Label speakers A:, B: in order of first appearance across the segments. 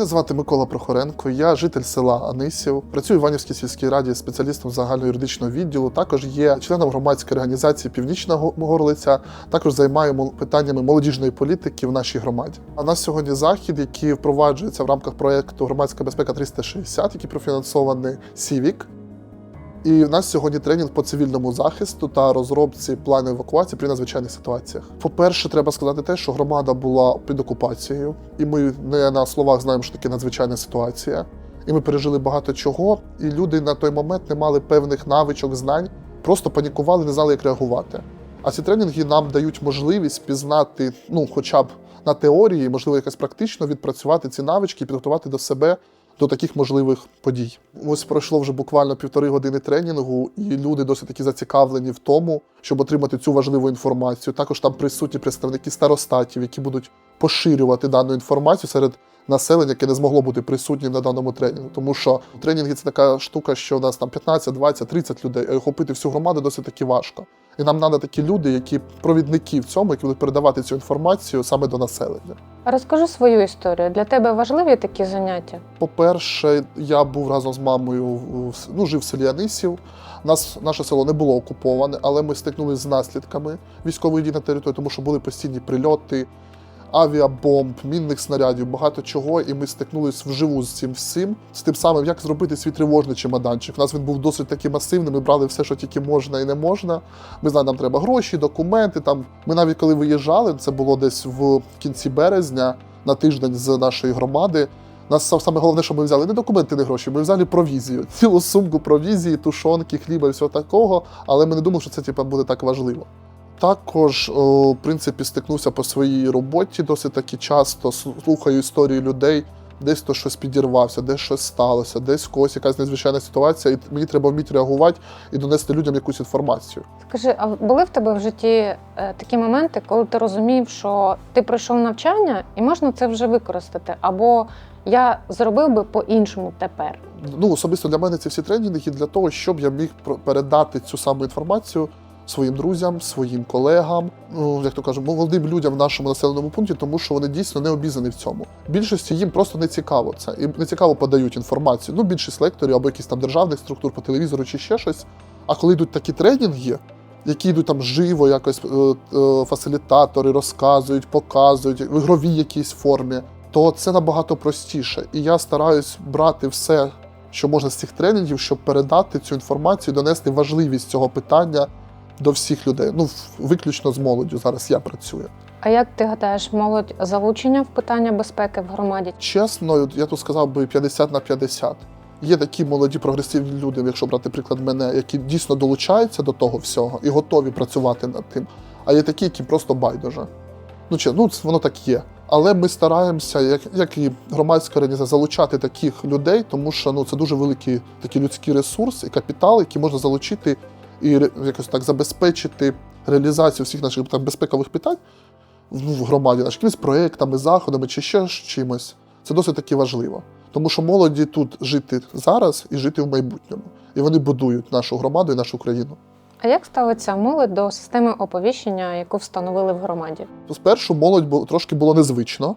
A: Мене звати Микола Прохоренко, я житель села Анисів. Працюю в Іванівській сільській раді спеціалістом загальноюридичного відділу. Також є членом громадської організації Північна Го- Горлиця. Також займаємо питаннями молодіжної політики в нашій громаді. А на сьогодні захід, який впроваджується в рамках проєкту Громадська безпека 360, який профінансований Сівік. І в нас сьогодні тренінг по цивільному захисту та розробці плану евакуації при надзвичайних ситуаціях. По-перше, треба сказати те, що громада була під окупацією, і ми не на словах знаємо, що таке надзвичайна ситуація. І ми пережили багато чого, і люди на той момент не мали певних навичок, знань, просто панікували, не знали, як реагувати. А ці тренінги нам дають можливість пізнати, ну, хоча б на теорії, можливо, якось практично відпрацювати ці навички і підготувати до себе до таких можливих подій. Ось пройшло вже буквально півтори години тренінгу, і люди досить таки зацікавлені в тому, щоб отримати цю важливу інформацію. Також там присутні представники старостатів, які будуть поширювати дану інформацію серед населення, яке не змогло бути присутнім на даному тренінгу. Тому що тренінги це така штука, що у нас там 15, 20, 30 людей, а охопити всю громаду досить таки важко. І нам треба такі люди, які провідники в цьому, які будуть передавати цю інформацію саме до населення.
B: Розкажи свою історію. Для тебе важливі такі заняття?
A: По-перше, я був разом з мамою ну, жив в селі Анисів. Нас наше село не було окуповане, але ми стикнулися з наслідками військової дії на території, тому що були постійні прильоти, авіабомб, мінних снарядів, багато чого. І ми стикнулися вживу з цим всім, з тим самим, як зробити свій тривожний чемоданчик. У нас він був досить таки масивний. Ми брали все, що тільки можна і не можна. Ми знали, нам треба гроші, документи. Там ми навіть коли виїжджали, це було десь в кінці березня на тиждень з нашої громади. Нас сам- саме головне, що ми взяли не документи, не гроші. Ми взяли провізію, цілу сумку провізії, тушонки, хліба і всього такого. Але ми не думали, що це типу, буде так важливо. Також, в принципі, стикнувся по своїй роботі досить таки часто. Слухаю історії людей, десь то щось підірвався, десь щось сталося, десь когось якась незвичайна ситуація, і мені треба вміти реагувати і донести людям якусь інформацію.
B: Скажи, а були в тебе в житті е, такі моменти, коли ти розумів, що ти пройшов навчання і можна це вже використати? Або я зробив би по-іншому тепер?
A: ну, особисто для мене ці всі тренінги для того, щоб я міг передати цю саму інформацію своїм друзям, своїм колегам, ну як то кажуть, молодим людям в нашому населеному пункті, тому що вони дійсно не обізнані в цьому. Більшості їм просто не цікаво це і не цікаво подають інформацію. Ну, більшість лекторів або якісь там державних структур по телевізору чи ще щось. А коли йдуть такі тренінги, які йдуть там живо, якось е, е, фасилітатори розказують, показують в ігровій якійсь формі, то це набагато простіше. І я стараюсь брати все, що можна з цих тренінгів, щоб передати цю інформацію, донести важливість цього питання до всіх людей. Ну, виключно з молоддю зараз я працюю.
B: А як ти гадаєш, молодь залучення в питання безпеки в громаді?
A: Чесно, я тут сказав би 50 на 50. Є такі молоді прогресивні люди, якщо брати приклад мене, які дійсно долучаються до того всього і готові працювати над тим. А є такі, які просто байдуже. Ну чи ну воно так є. Але ми стараємося, як, як і громадська організація, залучати таких людей, тому що ну це дуже великий такий людський ресурс і капітал, який можна залучити і якось так забезпечити реалізацію всіх наших там безпекових питань в громаді, нашими якимись проектами, заходами чи ще чимось. Це досить таки важливо. Тому що молоді тут жити зараз і жити в майбутньому. І вони будують нашу громаду і нашу країну.
B: А як ставиться молодь до системи оповіщення, яку встановили в громаді?
A: Спершу молодь бу- трошки було незвично,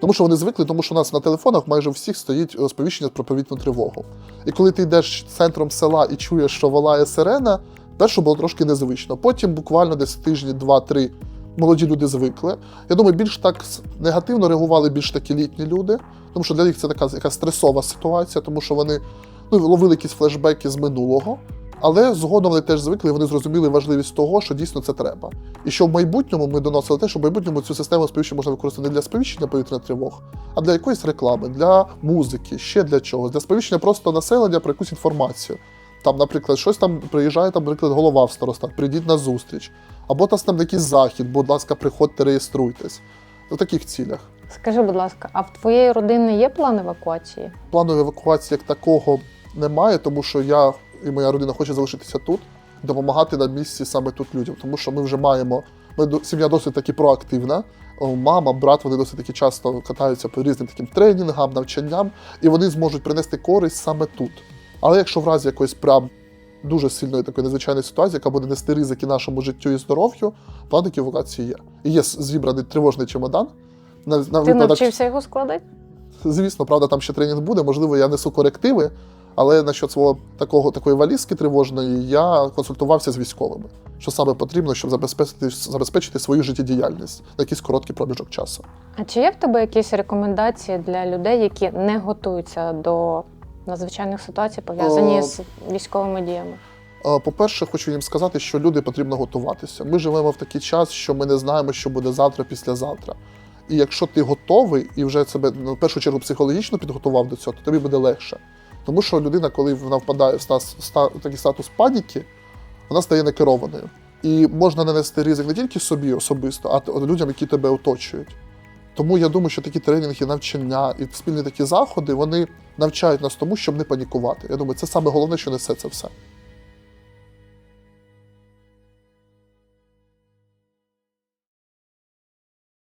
A: тому що вони звикли, тому що у нас на телефонах майже у всіх стоїть е, сповіщення про повітряну тривогу. І коли ти йдеш центром села і чуєш, що волає сирена, першу було трошки незвично. Потім буквально десь тижні, два-три молоді люди звикли. Я думаю, більш так негативно реагували більш такі літні люди, тому що для них це така якась стресова ситуація, тому що вони ну, ловили якісь флешбеки з минулого. Але згодом вони теж звикли, вони зрозуміли важливість того, що дійсно це треба. І що в майбутньому ми доносили те, що в майбутньому цю систему сповіщення можна використати не для сповіщення повітряних тривог, а для якоїсь реклами, для музики, ще для чогось, для сповіщення просто населення про якусь інформацію. Там, наприклад, щось там приїжджає, там, наприклад, голова в старостат, прийдіть на зустріч. Або там, там якийсь захід, будь ласка, приходьте, реєструйтесь. В таких цілях.
B: Скажи, будь ласка, а в твоєї родини є план евакуації?
A: Плану евакуації як такого немає, тому що я і моя родина хоче залишитися тут, допомагати на місці саме тут людям, тому що ми вже маємо. Ми сім'я досить таки проактивна. Мама, брат, вони досить таки часто катаються по різним таким тренінгам, навчанням, і вони зможуть принести користь саме тут. Але якщо в разі якоїсь прям дуже сильної такої надзвичайної ситуації, яка буде нести ризики нашому життю і здоров'ю, план такі евакуації є. І є зібраний тривожний чемодан. На, на
B: Ти
A: випадок-
B: навчився його складати?
A: звісно, правда, там ще тренінг буде. Можливо, я несу корективи, але насчет свого такого такої валізки тривожної я консультувався з військовими, що саме потрібно, щоб забезпечити, забезпечити свою життєдіяльність на якийсь короткий проміжок часу.
B: А чи є в тебе якісь рекомендації для людей, які не готуються до надзвичайних ситуацій, пов'язані з військовими діями?
A: Е, По-перше, хочу їм сказати, що люди потрібно готуватися. Ми живемо в такий час, що ми не знаємо, що буде завтра, післязавтра. І якщо ти готовий і вже себе ну, в першу чергу психологічно підготував до цього, то тобі буде легше. Тому що людина, коли вона впадає в стас, ста, такий статус паніки, вона стає некерованою. І можна нанести ризик не тільки собі особисто, а людям, які тебе оточують. Тому я думаю, що такі тренінги, навчання і спільні такі заходи вони навчають нас тому, щоб не панікувати. Я думаю, це саме головне, що несе це все.